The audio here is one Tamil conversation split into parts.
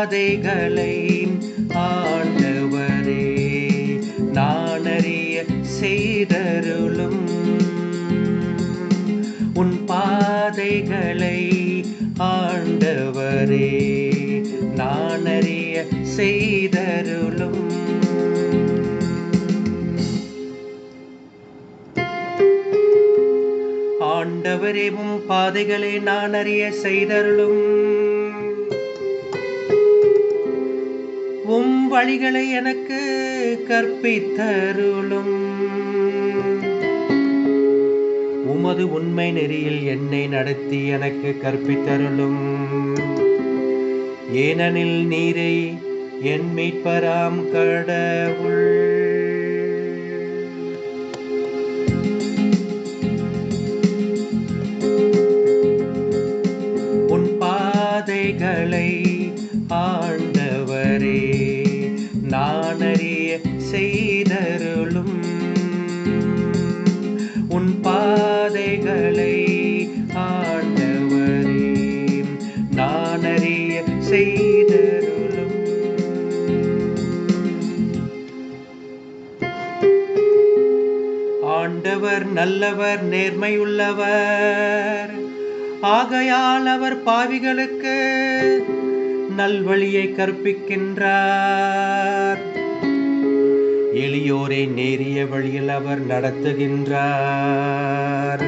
பாதைகளை ஆண்டவரே நான் செய்தருளும். உன் பாதைகளை ஆண்டவரே நான் செய்தருளும். ஆண்டவரே உம் பாதைகளை நான் அறிய செய்தருளும். வழிகளை எனக்கு கற்பித்தருளும். உமது உண்மை நெறியில் என்னை நடத்தி எனக்கு கற்பித்தருளும். ஏனெனில் நீரை என் மீட்பராம் கடவுள். செய்தருளும். உன் பாதைகளை ஆண்டவரே நான் அறிய செய்தருளும். ஆண்டவர் நல்லவர் நேர்மையுள்ளவர். ஆகையால் அவர் பாவிகளுக்கு நல்வழியை கற்பிக்கின்றார். எளியோரை நேரிய வழியில் அவர் நடத்துகின்றார்.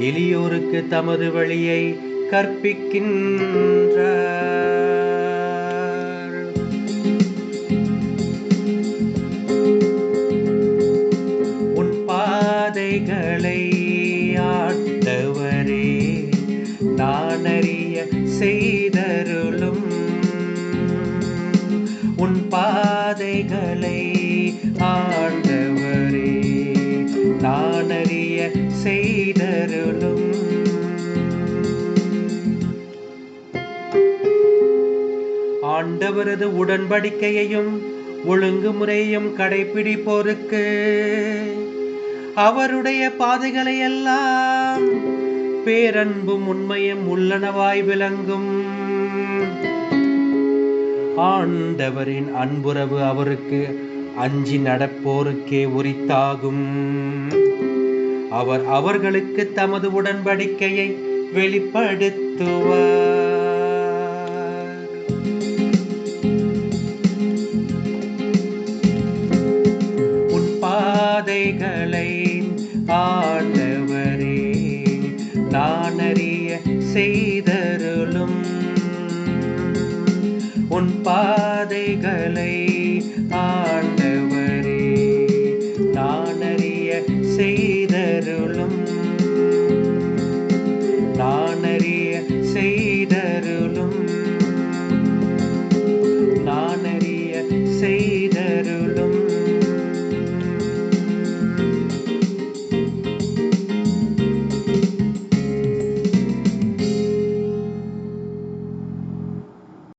எளியோருக்கு தமது வழியை கற்பிக்கின்றார். உன் பாதைகளை ஆண்டவரே நான் அறிய செய்தருளும். உன் பாதைகளை ஆண்டவரே நான் செய்தருளும். ஆண்டவரது உடன்படிக்கையையும் ஒழுங்குமுறையும் கடைபிடிப்போருக்கு அவருடைய பாதைகளை எல்லாம் பேரன்பும் உண்மையும் உள்ளனவாய் விளங்கும். ஆண்டவரின் அன்புறவு அவருக்கு அஞ்சி நடப்போருக்கே உரித்தாகும். அவர் அவர்களுக்கு தமது உடன்படிக்கையை வெளிப்படுத்துவார். உன் பாதைகளை ஆண்டவரே நான் அறிய செய்